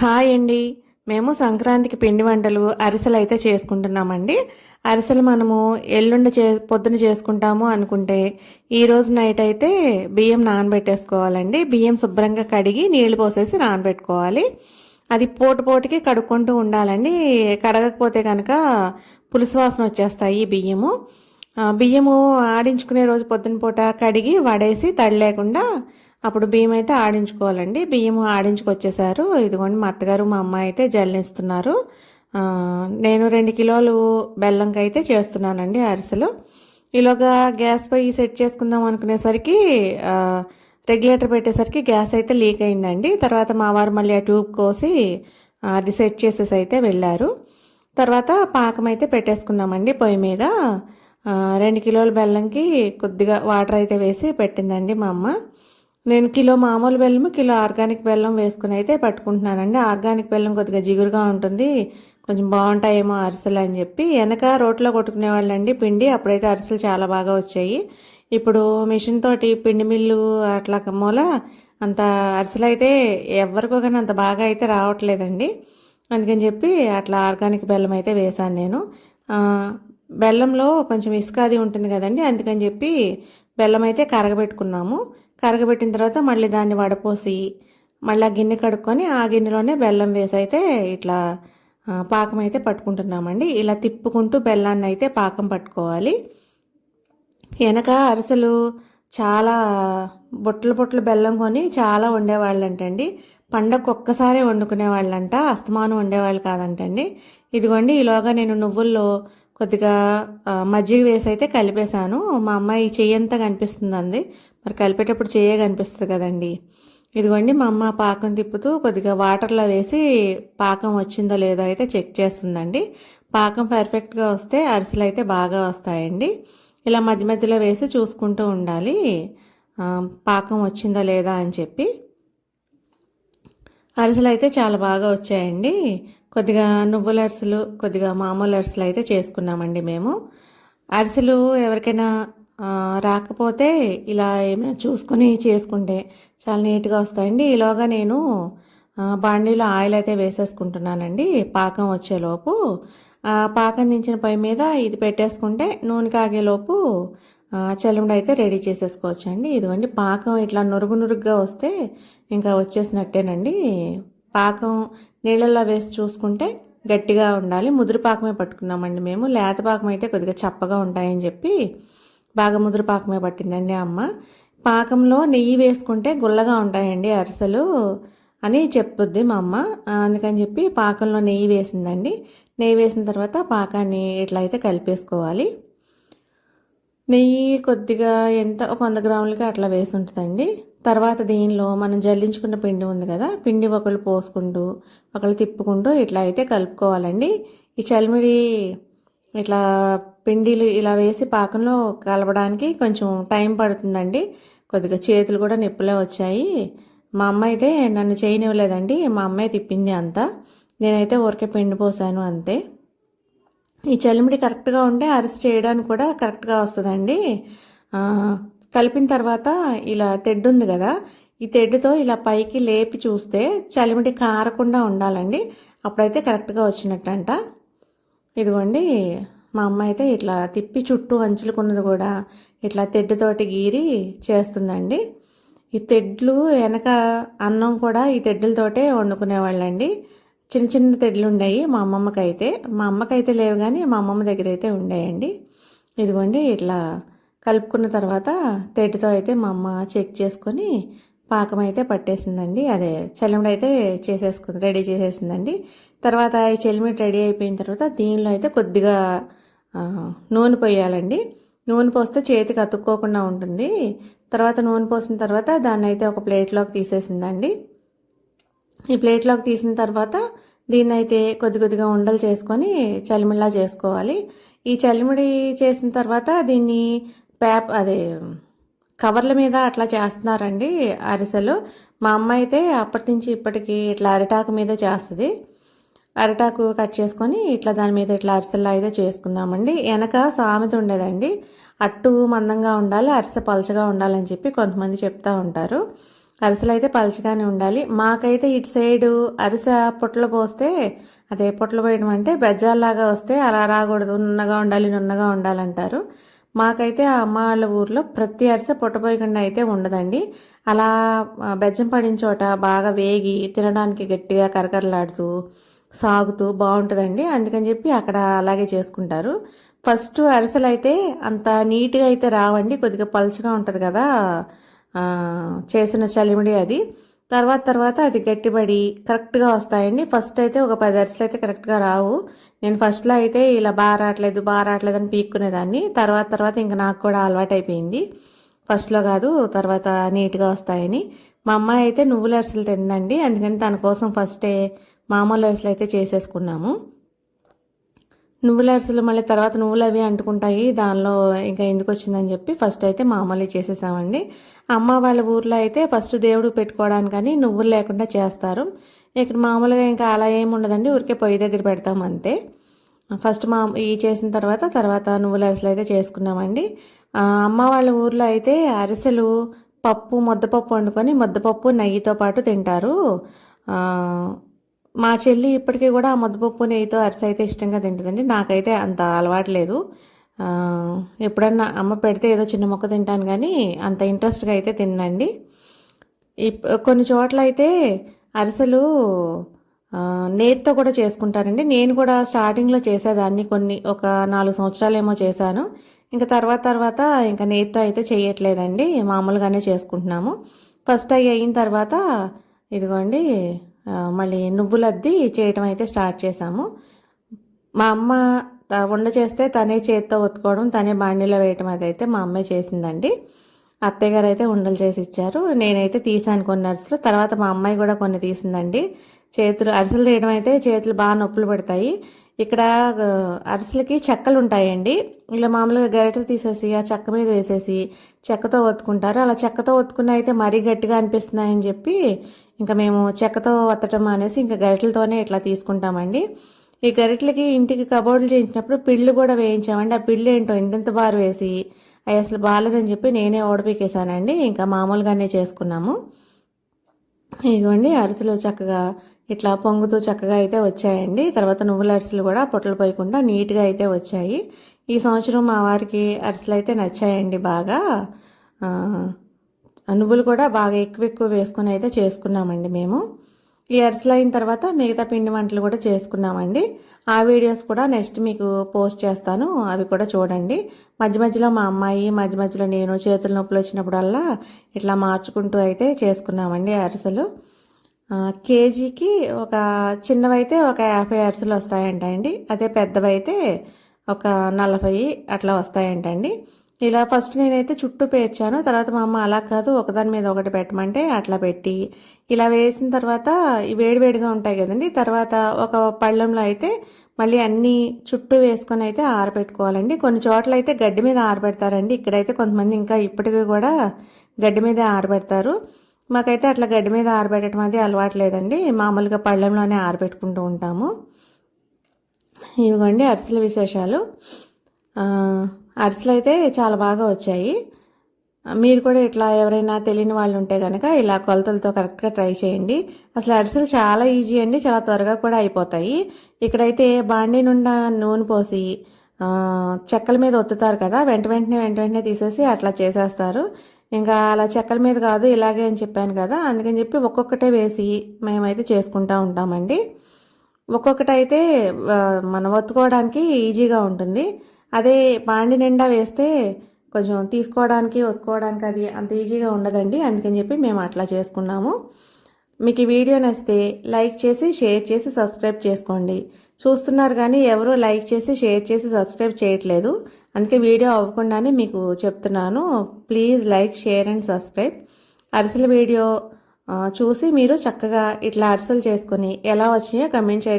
Hi అండి. మేము సంక్రాంతికి పిండి వంటలు అరిసెలు అయితే చేసుకుంటున్నామండి. అరిసెలు మనము ఎల్లుండి చే పొద్దున చేసుకుంటాము అనుకుంటే ఈరోజు నైట్ అయితే బియ్యం నానబెట్టేసుకోవాలండి. బియ్యం శుభ్రంగా కడిగి నీళ్ళు పోసేసి నానబెట్టుకోవాలి. అది పోటు పోటుకి కడుక్కుంటూ ఉండాలండి. కడగకపోతే కనుక పులుసు వాసన వచ్చేస్తాయి బియ్యము. బియ్యము ఆడించుకునే రోజు పొద్దున పూట కడిగి వడేసి తడి లేకుండా అప్పుడు బియ్యం అయితే ఆడించుకోవాలండి. బియ్యం ఆడించుకొచ్చేసారు. ఇదిగోండి మా అత్తగారు మా అమ్మాయి అయితే జల్లిస్తున్నారు. నేను రెండు కిలోలు బెల్లంకి అయితే చేస్తున్నానండి అరిసెలు. ఈలోగా గ్యాస్ పొయ్యి సెట్ చేసుకుందాం అనుకునేసరికి రెగ్యులేటర్ పెట్టేసరికి గ్యాస్ అయితే లీక్ అయిందండి. తర్వాత మా వారు మళ్ళీ ఆ ట్యూబ్ కోసి అది సెట్ చేసేసి అయితే వెళ్ళారు. తర్వాత పాకం అయితే పెట్టేసుకున్నామండి పొయ్యి మీద. రెండు కిలోల బెల్లంకి కొద్దిగా వాటర్ అయితే వేసి పెట్టిందండి మా అమ్మ. నేను కిలో మామూలు బెల్లము కిలో ఆర్గానిక్ బెల్లం వేసుకుని అయితే పట్టుకుంటున్నానండి. ఆర్గానిక్ బెల్లం కొద్దిగా జిగురుగా ఉంటుంది. కొంచెం బాగుంటాయేమో అరిసెలు అని చెప్పి వెనక రోట్లో కొట్టుకునే వాళ్ళండి పిండి. అప్పుడైతే అరిసెలు చాలా బాగా వచ్చాయి. ఇప్పుడు మిషన్ తోటి పిండి మిల్లు అట్లా మూల అంత అరిసెలు అయితే ఎవరికో కానీ అంత బాగా అయితే రావట్లేదండి. అందుకని చెప్పి అట్లా ఆర్గానిక్ బెల్లం అయితే వేశాను నేను. బెల్లంలో కొంచెం ఇసుక అది ఉంటుంది కదండి. అందుకని చెప్పి బెల్లం అయితే కరగబెట్టుకున్నాము. కరగబెట్టిన తర్వాత మళ్ళీ దాన్ని వడపోసి మళ్ళీ ఆ గిన్నె కడుక్కొని ఆ గిన్నెలోనే బెల్లం వేసి అయితే ఇట్లా పాకం అయితే పట్టుకుంటున్నామండి. ఇలా తిప్పుకుంటూ బెల్లాన్ని అయితే పాకం పట్టుకోవాలి. వెనక అరిసెలు చాలా బొట్టలు బొట్టలు బెల్లం కొని చాలా వండేవాళ్ళంటండి. పండగకు ఒక్కసారే వండుకునే వాళ్ళంట అస్తమానం వండేవాళ్ళు కాదంటండి. ఇదిగోండి ఈలోగా నేను నువ్వుల్లో కొద్దిగా మజ్జిగ వేసి అయితే కలిపేశాను. మా అమ్మాయి చెయ్యంతా కనిపిస్తుంది అంది మరి కలిపేటప్పుడు చెయ్యే కనిపిస్తుంది కదండి. ఇదిగోండి మా అమ్మ పాకం తిప్పుతూ కొద్దిగా వాటర్లో వేసి పాకం వచ్చిందో లేదో అయితే చెక్ చేస్తుందండి. పాకం పర్ఫెక్ట్గా వస్తే అరిసెలు అయితే బాగా వస్తాయండి. ఇలా మధ్య మధ్యలో వేసి చూసుకుంటూ ఉండాలి. పాకం వచ్చిందా లేదా అని చెప్పి. అరిసెలు అయితే చాలా బాగా వచ్చాయండి. కొద్దిగా నువ్వుల అరిసెలు కొద్దిగా మామూలు అరిసెలు అయితే చేసుకున్నామండి మేము. అరిసెలు ఎవరికైనా రాకపోతే ఇలా ఏమైనా చూసుకొని చేసుకుంటే చాలా నీట్గా వస్తాయండి. ఈలోగా నేను బాండీలో ఆయిల్ అయితే వేసేసుకుంటున్నానండి. పాకం వచ్చేలోపు పాకం దించిన పై మీద ఇది పెట్టేసుకుంటే నూనె కాగేలోపు ఆ, చలిమిడి అయితే రెడీ చేసేసుకోవచ్చండి. ఇదిగోండి పాకం ఇట్లా నురుగు నురుగ్గా వస్తే ఇంకా వచ్చేసినట్టేనండి. పాకం నీళ్ళల్లో వేసి చూసుకుంటే గట్టిగా ఉండాలి. ముదురు పాకమే పట్టుకున్నామండి మేము. లేత పాకం అయితే కొద్దిగా చప్పగా ఉంటాయని చెప్పి బాగా ముదురు పాకమే పట్టిందండి అమ్మ. పాకంలో నెయ్యి వేసుకుంటే గుల్లగా ఉంటాయండి అరిసెలు అని చెప్పుద్ది మా అమ్మ. అందుకని చెప్పి పాకంలో నెయ్యి వేసిందండి. నెయ్యి వేసిన తర్వాత పాకాన్ని ఇట్లా అయితే కలిపేసుకోవాలి. నెయ్యి కొద్దిగా ఎంత ఒక వంద గ్రాములకి అట్లా వేసి ఉంటుందండి. తర్వాత దీనిలో మనం జల్లించుకున్న పిండి ఉంది కదా పిండి ఒకళ్ళు పోసుకుంటూ ఒకళ్ళు తిప్పుకుంటూ ఇట్లా అయితే కలుపుకోవాలండి. ఈ చలిమిడి ఇట్లా పిండిలు ఇలా వేసి పాకంలో కలపడానికి కొంచెం టైం పడుతుందండి. కొద్దిగా చేతులు కూడా నిప్పులే వచ్చాయి. మా అమ్మ అయితే నన్ను చేయనివ్వలేదండి. మా అమ్మాయి తిప్పింది అంతా. నేనైతే ఊరికే పిండి పోసాను అంతే. ఈ చలిమిడి కరెక్ట్గా ఉంటే అరిసి చేయడానికి కూడా కరెక్ట్గా వస్తుందండి. కలిపిన తర్వాత ఇలా తెడ్డు ఉంది కదా ఈ తెడ్డుతో ఇలా పైకి లేపి చూస్తే చలిమిడి కారకుండా ఉండాలండి. అప్పుడైతే కరెక్ట్గా వచ్చినట్టంట. ఇదిగోండి మా అమ్మ అయితే ఇట్లా తిప్పి చుట్టూ అంచులకున్నది కూడా ఇట్లా తెడ్డుతోటి గీరి చేస్తుందండి. ఈ తెడ్లు వెనక అన్నం కూడా ఈ తెడ్డులతోటే వండుకునేవాళ్ళండి. చిన్న చిన్న తెడ్లు ఉండేవి మా అమ్మమ్మకి అయితే మా అమ్మకైతే లేవు కానీ మా అమ్మమ్మ దగ్గర అయితే ఉండేయండి. ఇదిగోండి ఇట్లా కలుపుకున్న తర్వాత తెడ్డుతో అయితే మా అమ్మ చెక్ చేసుకొని పాకం అయితే పట్టేసిందండి. అదే చలిమిడి చేసేసుకుంది రెడీ చేసేసిందండి. తర్వాత ఈ చలిమిడి రెడీ అయిపోయిన తర్వాత దీనిలో అయితే కొద్దిగా నూనె పోయాలండి. నూనె పోస్తే చేతికి అతుక్కోకుండా ఉంటుంది. తర్వాత నూనె పోసిన తర్వాత దాన్ని అయితే ఒక ప్లేట్లోకి తీసేసిందండి. ఈ ప్లేట్లోకి తీసిన తర్వాత దీన్ని అయితే కొద్ది కొద్దిగా ఉండలు చేసుకొని చలిమిడిలా చేసుకోవాలి. ఈ చలిమిడి చేసిన తర్వాత దీన్ని పేప అదే కవర్ల మీద అట్లా చేస్తున్నారండి అరిసెలు. మా అమ్మ అయితే అప్పటి నుంచి ఇప్పటికి ఇట్లా అరిటాకు మీద చేస్తుంది. అరిటాకు కట్ చేసుకొని ఇట్లా దాని మీద ఇట్లా అరిసెల్లా అయితే చేసుకున్నామండి. వెనక సామెత ఉండేదండి. అట్టు మందంగా ఉండాలి అరిసె పలచగా ఉండాలని చెప్పి కొంతమంది చెప్తా ఉంటారు. అరిసెలు అయితే పలచగానే ఉండాలి. మాకైతే ఇటు సైడు అరిసె పొట్టలు పోస్తే అదే పొట్టలు పోయడం అంటే బెజ్జాల్లాగా వస్తే అలా రాకూడదు. నున్నగా ఉండాలి నున్నగా ఉండాలంటారు. మాకైతే ఆ అమ్మ వాళ్ళ ఊర్లో ప్రతి అరిసె పొట్టపోయకుండా అయితే ఉండదండి. అలా బెజ్జం పడిన చోట బాగా వేగి తినడానికి గట్టిగా కరకరలాడుతూ సాగుతూ బాగుంటుందండి. అందుకని చెప్పి అక్కడ అలాగే చేసుకుంటారు. ఫస్ట్ అరిసెలు అయితే అంత నీట్గా అయితే రావండి. కొద్దిగా పలుచగా ఉంటుంది కదా చేసిన చలిమిడి అది. తర్వాత తర్వాత అది గట్టిపడి కరెక్ట్గా వస్తాయండి. ఫస్ట్ అయితే ఒక పది అరిసెలు అయితే కరెక్ట్గా రావు. నేను ఫస్ట్లో అయితే ఇలా బాగా రావట్లేదు బాగా రావట్లేదు అని పీక్కునేదాన్ని. తర్వాత తర్వాత ఇంకా నాకు కూడా అలవాటు అయిపోయింది ఫస్ట్లో కాదు తర్వాత నీట్గా వస్తాయని. మా అమ్మాయి అయితే నువ్వుల అరిసెలు తిందండి. అందుకని తన కోసం ఫస్టే మామూలు అరిసెలు అయితే చేసేసుకున్నాము. నువ్వుల అరిసెలు మళ్ళీ తర్వాత నువ్వులు అవి అంటుకుంటాయి దానిలో ఇంకా ఎందుకు వచ్చిందని చెప్పి ఫస్ట్ అయితే మామూలు చేసేసామండి. అమ్మ వాళ్ళ ఊర్లో అయితే ఫస్ట్ దేవుడు పెట్టుకోవడానికని నువ్వులు లేకుండా చేస్తారు. ఇక్కడ మామూలుగా ఇంకా అలా ఏమి ఉండదండి ఊరికే పొయ్యి దగ్గర పెడతాం అంతే. ఫస్ట్ మా ఈ చేసిన తర్వాత తర్వాత నువ్వుల అరిసెలు అయితే చేసుకున్నామండి. అమ్మ వాళ్ళ ఊర్లో అయితే అరిసెలు పప్పు ముద్దపప్పు వండుకొని ముద్దపప్పు నెయ్యితో పాటు తింటారు. మా చెల్లి ఇప్పటికీ కూడా ఆ ముద్దపప్పు నెయ్యితో అరిసె అయితే ఇష్టంగా తింటుందండి. నాకైతే అంత అలవాటు లేదు. ఎప్పుడన్నా అమ్మ పెడితే ఏదో చిన్న మొక్క తింటాను కానీ అంత ఇంట్రెస్ట్గా అయితే తినండి ఇప్- కొన్ని చోట్ల అయితే అరిసెలు నేత్తో నేతితో కూడా చేసుకుంటారండి. నేను కూడా స్టార్టింగ్లో చేసేదాన్ని. కొన్ని ఒక నాలుగు సంవత్సరాలు ఏమో చేశాను. ఇంకా తర్వాత తర్వాత ఇంకా నేతితో అయితే చేయట్లేదండి. మామూలుగానే చేసుకుంటున్నాము. ఫస్ట్ అవి అయిన తర్వాత ఇదిగోండి మళ్ళీ నువ్వులద్ది చేయటం అయితే స్టార్ట్ చేశాము. మా అమ్మ వండ చేస్తే తనే చేత్తో ఒత్తుకోవడం తనే బాండీలో వేయటం అదైతే మా అమ్మే చేసిందండి. అత్తయ్య గారు అయితే ఉండలు చేసి ఇచ్చారు. నేనైతే తీసాను కొన్ని అరిసెలు. తర్వాత మా అమ్మాయి కూడా కొన్ని తీసిందండి. చేతులు అరిసెలు తీయడం అయితే చేతులు బాగా నొప్పులు పడతాయి. ఇక్కడ అరిసెలకి చెక్కలు ఉంటాయండి ఇలా మామూలుగా గరిటె తీసేసి ఆ చెక్క మీద వేసేసి చెక్కతో ఒత్తుకుంటారు. అలా చెక్కతో ఒత్తుకున్న అయితే మరీ గట్టిగా అనిపిస్తున్నాయని చెప్పి ఇంకా మేము చెక్కతో వత్తటం అనేసి ఇంకా గరిటెలతోనే ఇట్లా తీసుకుంటామండి. ఈ గరిటెలకి ఇంటికి కబోర్డులు చేయించినప్పుడు పిళ్ళు కూడా వేయించామండి. ఆ పిళ్ళు ఏంటో ఇంతెంత బారు వేసి అవి అసలు బాగాలేదని చెప్పి నేనే ఓడిపీకేశానండి ఇంకా మామూలుగానే చేసుకున్నాము. ఇదిగోండి అరిసెలు చక్కగా ఇట్లా పొంగుతూ చక్కగా అయితే వచ్చాయండి. తర్వాత నువ్వుల అరిసెలు కూడా పొట్టలు పోయకుండా నీట్గా అయితే వచ్చాయి. ఈ సంవత్సరం మా వారికి అరిసెలు అయితే నచ్చాయండి బాగా. నువ్వులు కూడా బాగా ఎక్కువ ఎక్కువ వేసుకుని అయితే చేసుకున్నామండి మేము. ఈ అరిసెలు అయిన తర్వాత మిగతా పిండి వంటలు కూడా చేసుకున్నామండి. ఆ వీడియోస్ కూడా నెక్స్ట్ మీకు పోస్ట్ చేస్తాను. అవి కూడా చూడండి. మధ్య మధ్యలో మా అమ్మాయి మధ్య మధ్యలో నేను చేతుల నొప్పులు వచ్చినప్పుడల్లా ఇట్లా మార్చుకుంటూ అయితే చేసుకున్నామండి అరిసెలు. కేజీకి ఒక చిన్నవైతే ఒక యాభై అరిసెలు వస్తాయంటండి. అదే పెద్దవైతే ఒక నలభై అట్లా వస్తాయంటండి. ఇలా ఫస్ట్ నేనైతే చుట్టూ పేర్చాను. తర్వాత మా అమ్మ అలా కాదు ఒకదాని మీద ఒకటి పెట్టమంటే అట్లా పెట్టి ఇలా వేసిన తర్వాత వేడివేడిగా ఉంటాయి కదండి. తర్వాత ఒక పళ్ళెంలో అయితే మళ్ళీ అన్నీ చుట్టూ వేసుకొని అయితే ఆరబెట్టుకోవాలండి కొన్ని చోట్ల అయితే గడ్డి మీద ఆరబెడతారండి. ఇక్కడైతే కొంతమంది ఇంకా ఇప్పటికీ కూడా గడ్డి మీదే ఆరబెడతారు. మాకైతే అట్లా గడ్డి మీద ఆరబెట్టడం అది అలవాటు లేదండి. మామూలుగా పళ్ళెంలోనే ఆరబెట్టుకుంటూ ఉంటాము. ఇవిగోండి అరిసెల విశేషాలు. అరిసెలు అయితే చాలా బాగా వచ్చాయి. మీరు కూడా ఇట్లా ఎవరైనా తెలియని వాళ్ళు ఉంటే కనుక ఇలా కొలతలతో కరెక్ట్గా ట్రై చేయండి. అసలు అరిసెలు చాలా ఈజీ అండి చాలా త్వరగా కూడా అయిపోతాయి. ఇక్కడైతే బాండీ నుండా నూనె పోసి చెక్కల మీద ఒత్తుతారు కదా వెంట వెంటనే వెంట వెంటనే తీసేసి అట్లా చేసేస్తారు. ఇంకా అలా చెక్కల మీద కాదు ఇలాగే అని చెప్పాను కదా అందుకని చెప్పి ఒక్కొక్కటే వేసి మేమైతే చేసుకుంటూ ఉంటామండి. ఒక్కొక్కటైతే మనం ఒత్తుకోవడానికి ఈజీగా ఉంటుంది. అదే పాండి నిండా వేస్తే కొంచెం తీసుకోవడానికి ఒత్తుకోవడానికి అది అంత ఈజీగా ఉండదండి అందుకని చెప్పి మేము అట్లా చేసుకున్నాము. మీకు ఈ వీడియో నచ్చితే లైక్ చేసి షేర్ చేసి సబ్స్క్రైబ్ చేసుకోండి. చూస్తున్నారు కానీ ఎవరు లైక్ చేసి షేర్ చేసి సబ్స్క్రైబ్ చేయట్లేదు. అందుకే వీడియో అవ్వకుండానే మీకు చెప్తున్నాను. Please like share and subscribe అరిసెల video చూసి మీరు చక్కగా ఇట్లా అరిసెలు చేసుకొని ఎలా వచ్చినాయో కమెంట్ చేయండి.